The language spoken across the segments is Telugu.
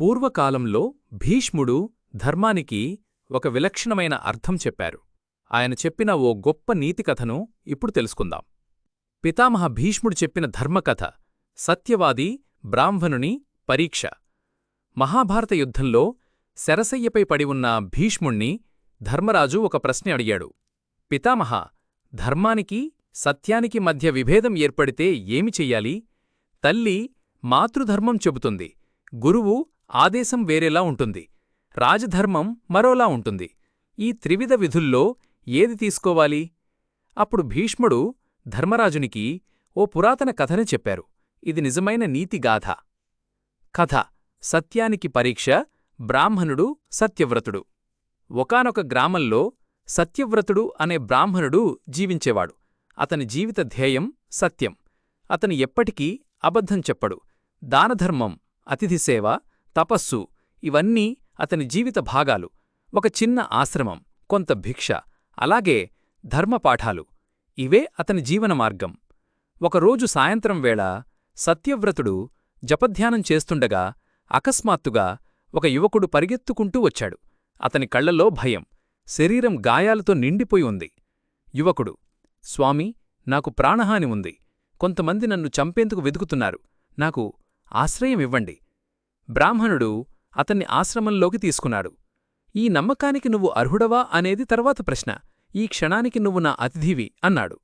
పూర్వకాలంలో భీష్ముడు ధర్మానికి ఒక విలక్షణమైన అర్థం చెప్పారు. ఆయన చెప్పిన ఓ గొప్ప నీతి కథను ఇప్పుడు తెలుసుకుందాం. పితామహ భీష్ముడు చెప్పిన ధర్మకథ సత్యవాది బ్రాహ్మణుని పరీక్ష. మహాభారత యుద్ధంలో శరసయ్యపై పడి ఉన్న భీష్ముణ్ణి ధర్మరాజు ఒక ప్రశ్న అడిగాడు. పితామహ ధర్మానికి సత్యానికి మధ్య విభేదం ఏర్పడితే ఏమి చెయ్యాలి? తల్లి మాతృధర్మం చెబుతుంది. గురువు ఆదేశం వేరేలా ఉంటుంది. రాజధర్మం మరోలా ఉంటుంది. ఈ త్రివిధ విధుల్లో ఏది తీసుకోవాలి? అప్పుడు భీష్ముడు ధర్మరాజునికి ఓ పురాతన కథని చెప్పారు. ఇది నిజమైన నీతిగాథ కథ. సత్యానికి పరీక్ష. బ్రాహ్మణుడు సత్యవ్రతుడు. ఒకానొక గ్రామంలో సత్యవ్రతుడు అనే బ్రాహ్మణుడు జీవించేవాడు. అతని జీవిత ధ్యేయం సత్యం. అతను ఎప్పటికీ అబద్ధం చెప్పడు. దానధర్మం అతిథిసేవ తపస్సు ఇవన్నీ అతని జీవిత భాగాలు. ఒక చిన్న ఆశ్రమం కొంత భిక్ష అలాగే ధర్మపాఠాలు. ఇవే అతని జీవన మార్గం. ఒకరోజు సాయంత్రం వేళ సత్యవ్రతుడు జపధ్యానం చేస్తుండగా అకస్మాత్తుగా ఒక యువకుడు పరిగెత్తుకుంటూ వచ్చాడు. అతని కళ్ళలో భయం శరీరం గాయాలతో నిండిపోయి ఉంది. యువకుడు స్వామి నాకు ప్రాణహాని ఉంది. కొంతమంది నన్ను చంపేందుకు వెతుకుతున్నారు. నాకు ఆశ్రయం ఇవ్వండి. బ్రాహ్మణుడు అతన్ని ఆశ్రమంలోకి తీసుకున్నాడు. ఈ నమ్మకానికి నువ్వు అర్హుడవా అనేది తర్వాత ప్రశ్న. ఈ క్షణానికి నువ్వు నా అతిథివి అన్నాడు.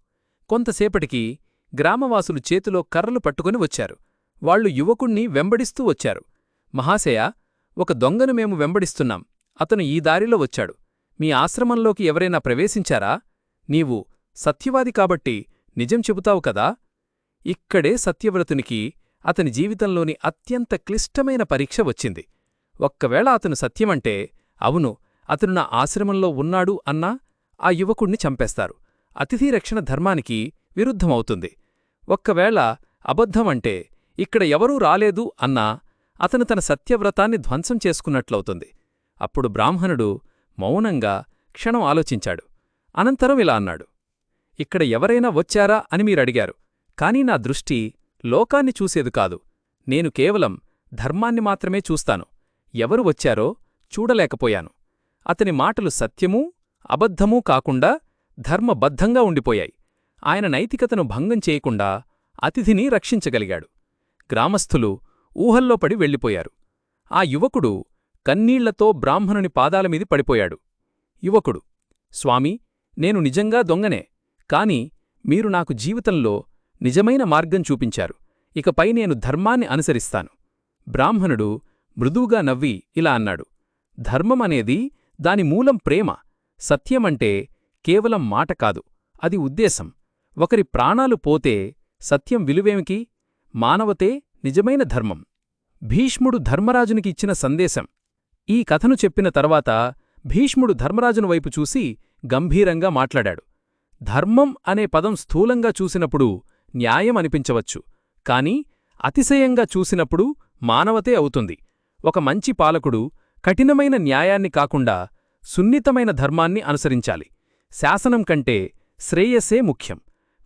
కొంతసేపటికి గ్రామవాసులు చేతిలో కర్రలు పట్టుకుని వచ్చారు. వాళ్ళు యువకుణ్ణి వెంబడిస్తూ వచ్చారు. మహాశయ ఒక దొంగను మేము వెంబడిస్తున్నాం. అతను ఈ దారిలో వచ్చాడు. మీ ఆశ్రమంలోకి ఎవరైనా ప్రవేశించారా? నీవు సత్యవాది కాబట్టి నిజం చెబుతావు కదా? ఇక్కడే సత్యవ్రతునికి అతని జీవితంలోని అత్యంత క్లిష్టమైన పరీక్ష వచ్చింది. ఒక్కవేళ అతను సత్యమంటే అవును అతను నా ఆశ్రమంలో ఉన్నాడు అన్నా ఆ యువకుణ్ణి చంపేస్తారు. అతిథి రక్షణ ధర్మానికి విరుద్ధమవుతుంది. ఒక్కవేళ అబద్ధమంటే ఇక్కడ ఎవరూ రాలేదు అన్నా అతను తన సత్యవ్రతాన్ని ధ్వంసం చేసుకున్నట్లవుతుంది. అప్పుడు బ్రాహ్మణుడు మౌనంగా క్షణం ఆలోచించాడు. అనంతరం ఇలా అన్నాడు ఇక్కడ ఎవరైనా వచ్చారా? అని మీరడిగారు. కాని నా దృష్టి లోకాన్ని చూసేది కాదు. నేను కేవలం ధర్మాన్ని మాత్రమే చూస్తాను. ఎవరు వచ్చారో చూడలేకపోయాను. అతని మాటలు సత్యమూ అబద్ధమూ కాకుండా ధర్మబద్ధంగా ఉండిపోయాయి. ఆయన నైతికతను భంగం చేయకుండా అతిథిని రక్షించగలిగాడు. గ్రామస్థులు ఊహల్లో పడి వెళ్ళిపోయారు. ఆ యువకుడు కన్నీళ్ళతో బ్రాహ్మణుని పాదాలమీది పడిపోయాడు. యువకుడు స్వామీ నేను నిజంగా దొంగనే. కాని మీరు నాకు జీవితంలో నిజమైన మార్గం చూపించారు. ఇకపై నేను ధర్మాన్ని అనుసరిస్తాను. బ్రాహ్మణుడు మృదువుగా నవ్వి ఇలా అన్నాడు. ధర్మమనేది దాని మూలం ప్రేమ. సత్యమంటే కేవలం మాట కాదు. అది ఉద్దేశం. ఒకరి ప్రాణాలు పోతే సత్యం విలువేమికి? మానవతే నిజమైన ధర్మం. భీష్ముడు ధర్మరాజునికి ఇచ్చిన సందేశం. ఈ కథను చెప్పిన తర్వాత భీష్ముడు ధర్మరాజును వైపు చూసి గంభీరంగా మాట్లాడాడు. ధర్మం అనే పదం స్థూలంగా చూసినప్పుడు న్యాయం అనిపించవచ్చు కాని అతిశయంగా చూసినప్పుడు మానవతే అవుతుంది. ఒక మంచి పాలకుడు కఠినమైన న్యాయాన్ని కాకుండా సున్నితమైన ధర్మాన్ని అనుసరించాలి. శాసనం కంటే శ్రేయస్సే ముఖ్యం.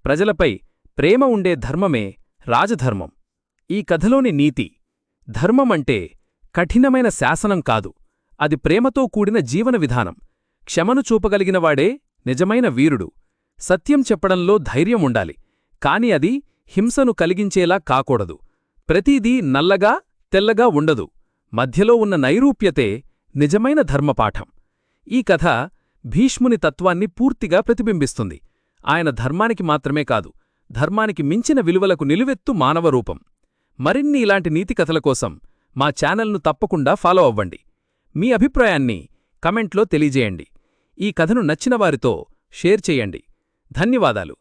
ప్రజలపై ప్రేమ ఉండే ధర్మమే రాజధర్మం. ఈ కథలోని నీతి ధర్మమంటే కఠినమైన శాసనం కాదు. అది ప్రేమతో కూడిన జీవన విధానం. క్షమను చూపగలిగినవాడే నిజమైన వీరుడు. సత్యం చెప్పడంలో ధైర్యం ఉండాలి. కాని అది హింసను కలిగించేలా కాకూడదు. ప్రతీదీ నల్లగా తెల్లగా ఉండదు. మధ్యలో ఉన్న నైరూప్యతే నిజమైన ధర్మపాఠం. ఈ కథ భీష్ముని తత్వాన్ని పూర్తిగా ప్రతిబింబిస్తుంది. ఆయన ధర్మానికి మాత్రమే కాదు ధర్మానికి మించిన విలువలకు నిలువెత్తు మానవరూపం మరిన్ని ఇలాంటి నీతి కథల కోసం మా ఛానల్ను తప్పకుండా ఫాలో అవ్వండి. మీ అభిప్రాయాన్ని కమెంట్లో తెలియజేయండి. ఈ కథను నచ్చినవారితో షేర్ చెయ్యండి ధన్యవాదాలు.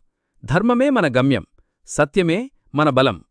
ధర్మమే మన గమ్యం సత్యమే మన బలం.